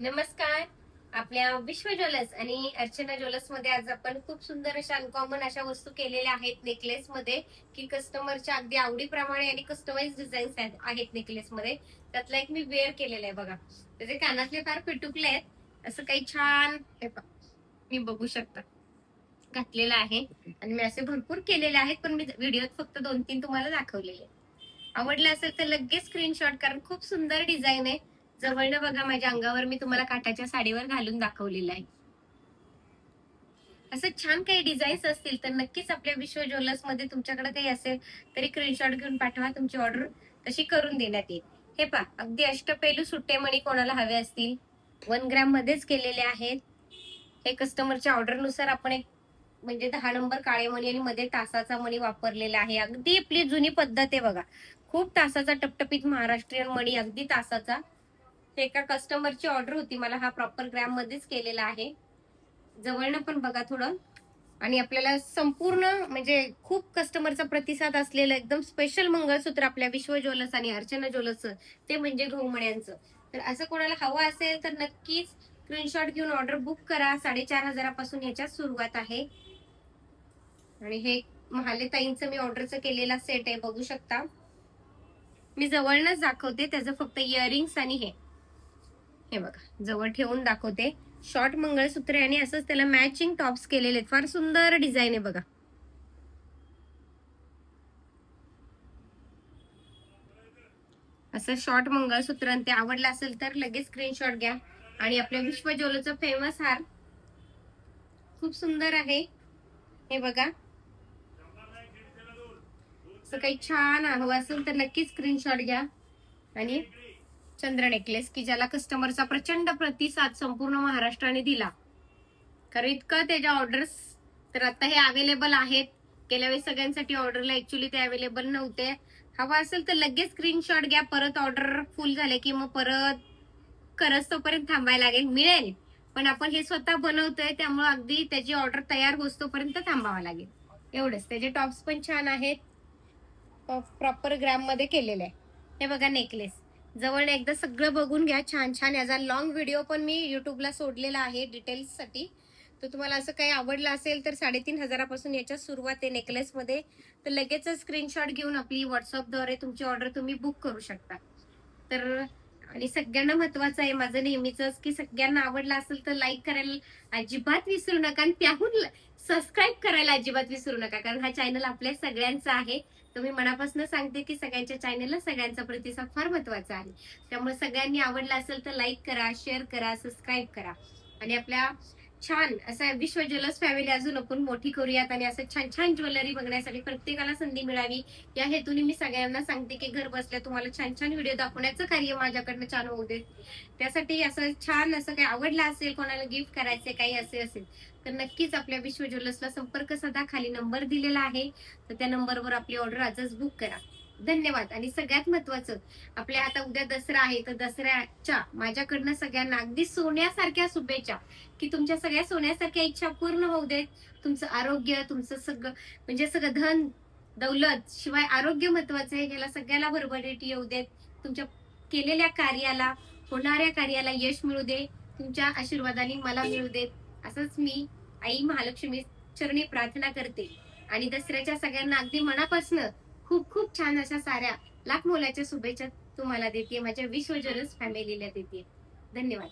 नमस्कार. आपल्या विश्व ज्वेलर्स आणि अर्चना ज्वेलर्समध्ये आज आपण खूप सुंदर अशा अनकॉमन अशा वस्तू केलेल्या आहेत नेकलेस मध्ये की कस्टमरच्या अगदी आवडीप्रमाणे आणि कस्टमाइज डिझाईन्स आहेत नेकलेस मध्ये. त्यातला एक मी वेअर केलेला आहे बघा. त्याचे कानातले फार पिटुकले आहेत. असं काही छान हे मी बघू शकता. घातलेलं आहे. आणि मी असे भरपूर केलेले आहेत पण मी व्हिडिओत फक्त दोन तीन तुम्हाला दाखवलेले आवडलं असेल तर लगेच स्क्रीनशॉट कारण खूप सुंदर डिझाईन आहे. जवळनं बघा माझ्या अंगावर मी तुम्हाला काठाच्या साडीवर घालून दाखवलेलं आहे. असं छान काही डिझाईन्स असतील तर नक्कीच आपल्या विश्व ज्वेलर्समध्ये तुमच्याकडे काही असेल तरी स्क्रीनशॉट घेऊन पाठवा तुमची ऑर्डर तशी करून देण्यात येईल. हे पहा अगदी अष्टपेलू सुट्टे मणी कोणाला हवे असतील? वन ग्रॅम मध्येच केलेले आहेत. हे कस्टमरच्या ऑर्डरनुसार आपण एक म्हणजे दहा नंबर काळे मणी आणि मध्ये तासाचा मणी वापरलेला आहे. अगदी आपली जुनी पद्धत आहे बघा. खूप तासाचा टपटपीत महाराष्ट्रीयन मणी अगदी तासाचा. एका कस्टमरची ऑर्डर होती. मला हा प्रॉपर ग्रॅम मध्येच केलेला आहे. जवळनं पण बघा थोडं. आणि आपल्याला संपूर्ण म्हणजे खूप कस्टमरचा प्रतिसाद असलेलं एकदम स्पेशल मंगळसूत्र आपल्या विश्व ज्वेलर्स आणि अर्चना ज्वेलर्स ते म्हणजे घुमण्यांचं तर असं कोणाला हवं असेल तर नक्कीच स्क्रीनशॉट घेऊन ऑर्डर बुक करा. साडेचार हजारापासून याच्यात सुरुवात आहे. आणि हे महालेताईंचं मी ऑर्डरचं केलेला सेट आहे. बघू शकता. मी जवळनच दाखवते. त्याचं फक्त इयरिंग्स आणि हे. हे बघा जवळ ठेवून दाखवते. शॉर्ट मंगळसूत्र आणि असंच त्याला मॅचिंग टॉप्स केलेले आहेत. फार सुंदर डिझाईन आहे बघा. असं शॉर्ट मंगळसूत्र आणि ते आवडलं असेल तर लगेच स्क्रीनशॉट घ्या. आणि आपल्या विश्व फेमस हार खूप सुंदर आहे. हे बघा. असं काही छान हवं असेल तर नक्कीच स्क्रीनशॉट घ्या. आणि चंद्र नेकलेस की ज्याला कस्टमरचा प्रचंड प्रतिसाद संपूर्ण महाराष्ट्राने दिला. कारण इतकं त्याच्या ऑर्डर्स तर आता हे अवेलेबल आहेत. गेल्या वेळी सगळ्यांसाठी ऑर्डरला ऍक्च्युली ते अवेलेबल नव्हते. हवा असेल तर लगेच स्क्रीनशॉट घ्या परत ऑर्डर फुल झाले की मग परत करत तोपर्यंत थांबायला लागेल मिळेल. पण आपण हे स्वतः बनवतोय त्यामुळे अगदी त्याची ऑर्डर तयार होतोपर्यंत थांबावं लागेल. एवढंच. त्याचे टॉप्स पण छान आहेत. प्रॉपर ग्रॅममध्ये केलेले आहे. हे बघा नेकलेस जवळ एकदा सगळं बघून घ्या छान छान. याचा लॉंग व्हिडिओ पण मी युट्यूबला सोडलेला आहे डिटेल्ससाठी तर तुम्हाला असं काही आवडलं असेल तर साडेतीन हजारापासून याच्या सुरुवात आहे नेकलेसमध्ये तर लगेचच स्क्रीनशॉट घेऊन आपली व्हॉट्सअपद्वारे तुमची ऑर्डर तुम्ही बुक करू शकता. तर आणि सगळ्यांना महत्वाचं आहे माझं नेहमीच की सगळ्यांना आवडलं असेल तर लाईक करायला अजिबात विसरू नका आणि त्याहून सबस्क्राईब करायला अजिबात विसरू नका कारण हा चॅनल आपल्या सगळ्यांचा आहे. तर मी मनापासून सांगते की सगळ्यांच्या चॅनलला सगळ्यांचा प्रतिसाद फार महत्त्वाचा आहे. त्यामुळे सगळ्यांनी आवडलं असेल तर लाईक करा शेअर करा सबस्क्राईब करा. आणि आपल्या छान. असं विश्व ज्वेलर्स फॅमिली अजून आपण मोठी करूयात आणि असं छान छान ज्वेलरी बघण्यासाठी प्रत्येकाला संधी मिळावी. या हेतूने मी सगळ्यांना सांगते की घर बसल्या तुम्हाला छान छान व्हिडिओ दाखवण्याचं कार्य माझ्याकडनं छान होऊ दे. त्यासाठी असं छान असं काही आवडलं असेल कोणाला गिफ्ट करायचे काही असे असेल तर नक्कीच आपल्या विश्व ज्वेलर्सला संपर्क साधा खाली नंबर दिलेला आहे. तर त्या नंबरवर आपली ऑर्डर आजच बुक करा. धन्यवाद. आणि सगळ्यात महत्वाचं आपल्या आता उद्या दसरा आहे तर दसऱ्याच्या माझ्याकडनं सगळ्यांना अगदी सोन्यासारख्या शुभेच्छा. की तुमच्या सगळ्या सोन्यासारख्या इच्छा पूर्ण होऊ देत. तुमचं आरोग्य तुमचं सगळं म्हणजे सगळं धन दौलत शिवाय आरोग्य महत्वाचं आहे. याला सगळ्याला भरभराटी येऊ देत. तुमच्या केलेल्या कार्याला होणाऱ्या कार्याला यश मिळू दे. तुमच्या आशीर्वादाने मला मिळू देत. असंच मी आई महालक्ष्मी चरणी प्रार्थना करते. आणि दसऱ्याच्या सगळ्यांना अगदी मनापासून खूप खूप छान अशा साऱ्या लाख मोलाच्या शुभेच्छा तुम्हाला देते माझ्या विश्व ज्वेलर्स फॅमिलीला देते धन्यवाद.